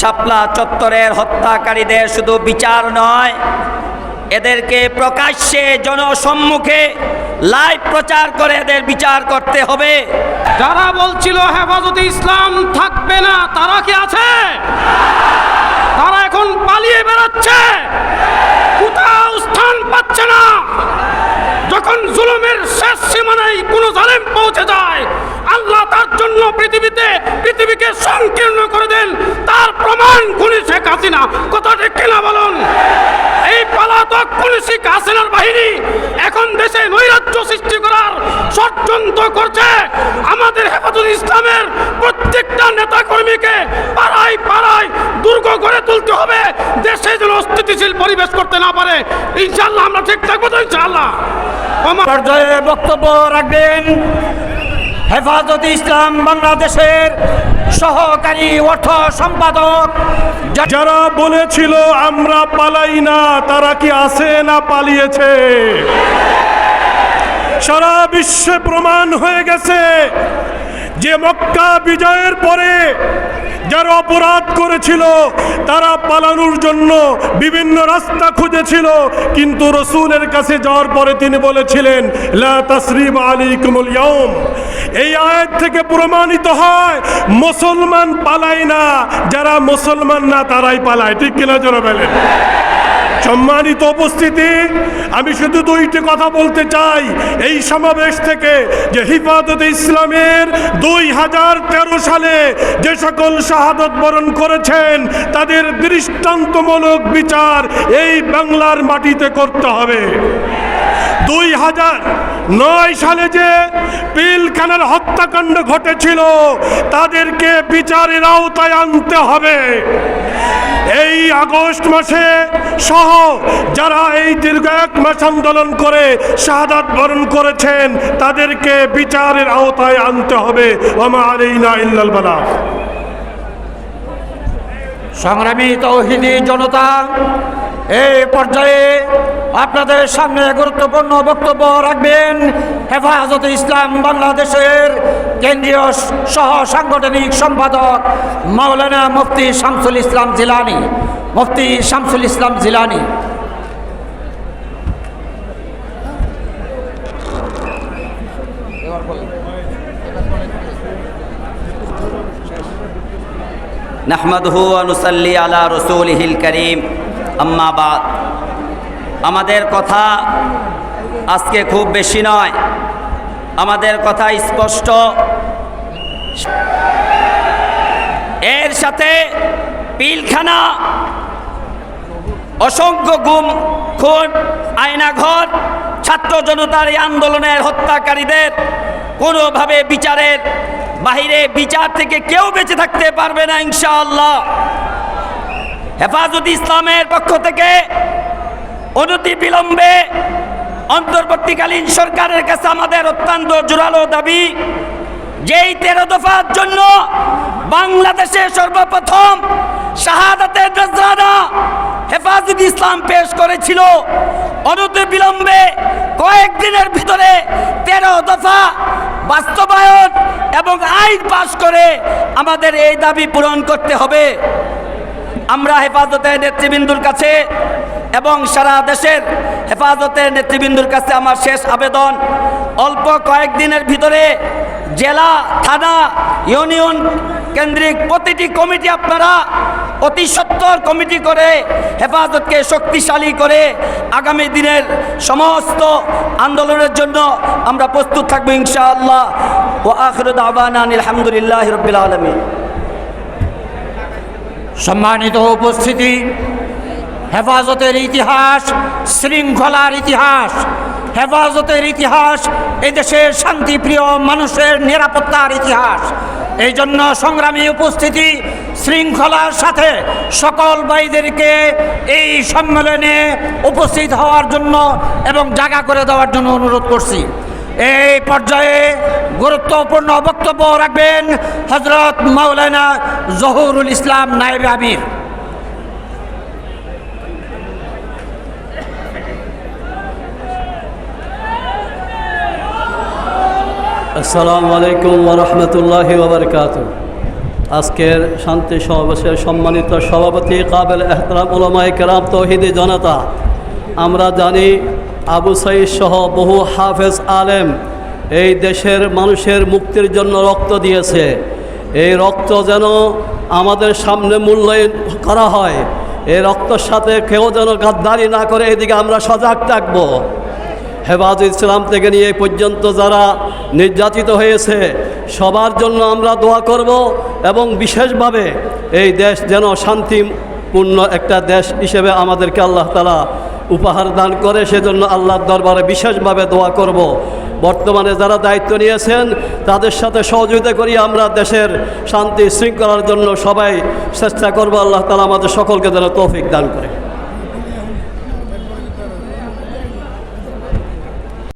শাপলা চত্বরের হত্যাকারীদের শুধু বিচার নয়, এদেরকে প্রকাশ্যে জনসম্মুখে লাইভ প্রচার করে এদের বিচার করতে হবে। যারা বলছিল হেফাজতে ইসলাম থাকবে না, তারা কি আছে? তারা এখন পালিয়ে বেড়াচ্ছে। কোথাও স্থান পাচ্ছে না। যখন জুলুমের শেষ সীমানায় কোনো জালেম পৌঁছে যায় জন্য পৃথিবীতে পৃথিবীকে সংকীর্ণ করে দেন, তার প্রমাণ খুনি শেখ হাসিনা। কথা ঠিক কিনা বলুন? এই পালাতক খুনি শেখ হাসিনার বাহিনী এখন দেশে নৈরাজ্য সৃষ্টি করার ষড়যন্ত্র করছে। আমাদের হেফাজত ইসলামের প্রত্যেকটা নেতা কর্মীকে পাড়ায় পাড়ায় দুর্গ গড়ে তুলতে হবে। দেশে যেন অস্থিতিশীল পরিবেশ করতে না পারে। ইনশাল্লাহ আমরা ঠিক থাকব তো ইনশাল্লাহ পর্যায়ে বক্তব্য রাখবেন। হেফাজত ইসলাম বাংলাদেশের সহকারী অর্থ সম্পাদক যারা বলেছিল আমরা পালাই না, তারা কি আছে না পালিয়েছে? সারা বিশ্বে প্রমাণ হয়ে গেছে যে মক্কা বিজয়ের পরে যারা অপরাধ করেছিল, তারা পালানোর জন্য বিভিন্ন রাস্তা খুঁজেছিল, কিন্তু রসুলের কাছে যাওয়ার পরে তিনি বলেছিলেন, লা তাসরিব আলাইকুমুল ইয়াউম। এই আয়াত থেকে প্রমাণিত হয়, মুসলমান পালায় না, যারা মুসলমান না, তারাই পালায়। ঠিক কিনা জোরে বলেন? সম্মানিত উপস্থিতি, আমি শুধু দুইটি কথা বলতে চাই। এই সমাবেশ থেকে যে হিফাজত ইসলামের দুই হাজার তেরো সালে যে সকল শাহাদত বরণ করেছেন, তাদের দৃষ্টান্তমূলক বিচার এই বাংলার মাটিতে করতে হবে। দুই হাজার নয় সালে যে পিলখানার হত্যাকাণ্ড ঘটেছিল, তাদেরকে বিচারের আওতায় আনতে হবে। আগস্ট মাসে সহ যারা এই দীর্ঘ এক মাস আন্দোলন করে শাহাদাত বরণ করেছেন, তাদেরকে বিচারের আওতায় আনতে হবে। ওমা আলাইনা ইল্লাল সংগ্রামী তৌহিদি জনতা, এই পর্যায়ে আপনাদের সামনে গুরুত্বপূর্ণ বক্তব্য রাখবেন হেফাজত ইসলাম বাংলাদেশের কেন্দ্রীয় সহ সাংগঠনিক সম্পাদক মাওলানা মুফতি শামসুল ইসলাম জিলানি। মুফতি শামসুল ইসলাম জিলানি। নাহমাদহু আনুসাল্লি আলা রসুলহিল করিম। আম্মাবাদ আমাদের কথা আজকে খুব বেশি নয়। আমাদের কথা স্পষ্ট। এর সাথে পিলখানা অসংখ্য গুম, খুন আয়নাঘর ছাত্র জনতার এই আন্দোলনের হত্যাকারীদের কোনোভাবে বিচারের বাহিরে বিচার থেকে কেউ বেঁচে থাকতে পারবে না, ইনশাআল্লাহ। হেফাজত ইসলামের পক্ষ থেকে অনতি বিলম্বে অন্তর্বর্তীকালীন সরকারের কাছে আমাদের অত্যন্ত জোরালো দাবি, যেই তেরো দফার জন্য বাংলাদেশে সর্বপ্রথম শাহাদাতের হেফাজত ইসলাম পেশ করেছিল। অনতি বিলম্বে কয়েকদিনের ভিতরে তেরো দফা বাস্তবায়ন এবং আইন পাশ করে আমাদের এই দাবি পূরণ করতে হবে। আমরা হেফাজতের নেতৃবৃন্দুর কাছে এবং সারা দেশের হেফাজতের নেতৃবৃন্দুর কাছে আমার শেষ আবেদন। অল্প কয়েকদিনের ভিতরে জেলা, থানা, ইউনিয়ন কেন্দ্রিক প্রতিটি কমিটি আপনারা অতি সত্তর কমিটি করে হেফাজতকে শক্তিশালী করে আগামী দিনের সমস্ত আন্দোলনের জন্য আমরা প্রস্তুত থাকব ইনশাআল্লাহ। ও আখরুদ আবান আলহামদুলিল্লাহ রবিল আলমী সম্মানিত উপস্থিতি, হেফাজতের ইতিহাস, শৃঙ্খলার ইতিহাস, হেফাজতের ইতিহাস, এদেশের শান্তিপ্রিয় মানুষের নিরাপত্তার ইতিহাস এই জন্য সংগ্রামী উপস্থিতি শৃঙ্খলার সাথে সকল ভাইদেরকে এই সম্মেলনে উপস্থিত হওয়ার জন্য এবং জায়গা করে দেওয়ার জন্য অনুরোধ করছি। এই পর্যায়ে গুরুত্বপূর্ণ বক্তব্য রাখবেন হজরত মাওলানা জহুরুল ইসলাম নায়েব আমির। আসসালামু আলাইকুম ওরহমতুল্লাহ ওবরকাত আজকের শান্তি সমাবেশের সম্মানিত সভাপতি কাবেল এহতরাম উলামাই কেরাম তৌহিদি জনতা, আমরা জানি আবু সাইদ সহ বহু হাফেজ আলেম এই দেশের মানুষের মুক্তির জন্য রক্ত দিয়েছে। এই রক্ত যেন আমাদের সামনে মূল্যায়ন করা হয়, এই রক্তের সাথে কেউ যেন গাদ্দারি না করে এদিকে আমরা সজাগ থাকব। হেফাজ ইসলাম থেকে নিয়ে পর্যন্ত যারা নির্যাতিত হয়েছে, সবার জন্য আমরা দোয়া করব এবং বিশেষভাবে এই দেশ যেন শান্তিপূর্ণ একটা দেশ হিসেবে আমাদেরকে আল্লাহ তালা উপহার দান করে, সেজন্য আল্লাহর দরবারে বিশেষভাবে দোয়া করব। বর্তমানে যারা দায়িত্ব নিয়েছেন, তাদের সাথে সহযোগিতা করি, আমরা দেশের শান্তি শৃঙ্খলার জন্য সবাই চেষ্টা করব, আল্লাহ তালা আমাদের সকলকে যেন তৌফিক দান করে